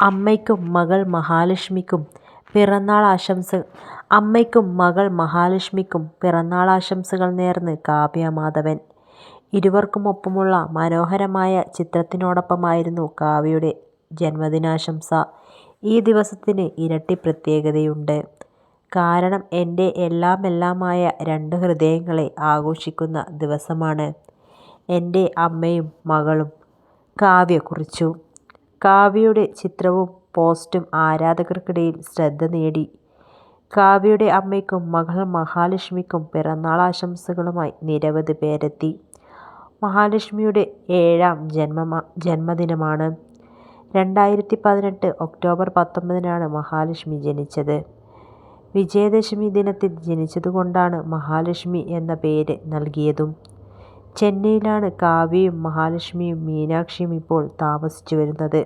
അമ്മയ്ക്കും മകൾ മഹാലക്ഷ്മിക്കും പിറന്നാൾ ആശംസ അമ്മയ്ക്കും മകൾ മഹാലക്ഷ്മിക്കും പിറന്നാൾ ആശംസകൾ നേർന്ന് കാവ്യ മാധവൻ. ഇരുവർക്കുമൊപ്പമുള്ള മനോഹരമായ ചിത്രത്തിനോടൊപ്പമായിരുന്നു കാവ്യയുടെ ജന്മദിനാശംസ. ഈ ദിവസത്തിന് ഇരട്ടി പ്രത്യേകതയുണ്ട്. കാരണം എന്റെ എല്ലാമെല്ലാമായ രണ്ട് ഹൃദയങ്ങളെ ആഘോഷിക്കുന്ന ദിവസമാണ്. എന്റെ അമ്മയും മകളും കാവ്യ കുറിച്ചു. കാവ്യയുടെ ചിത്രവും പോസ്റ്റും ആരാധകർക്കിടയിൽ ശ്രദ്ധ നേടി. കാവ്യയുടെ അമ്മയ്ക്കും മകൾ മഹാലക്ഷ്മിക്കും പിറന്നാൾ ആശംസകളുമായി നിരവധി പേരെത്തി. മഹാലക്ഷ്മിയുടെ ഏഴാം ജന്മ ജന്മദിനമാണ്. രണ്ടായിരത്തി പതിനെട്ട് ഒക്ടോബർ പത്തൊമ്പതിനാണ് മഹാലക്ഷ്മി ജനിച്ചത്. വിജയദശമി ദിനത്തിൽ ജനിച്ചതുകൊണ്ടാണ് മഹാലക്ഷ്മി എന്ന പേര് നൽകിയതും. ചെന്നൈയിലാണ് കാവ്യയും മഹാലക്ഷ്മിയും മീനാക്ഷിയും ഇപ്പോൾ താമസിച്ചു വരുന്നത്.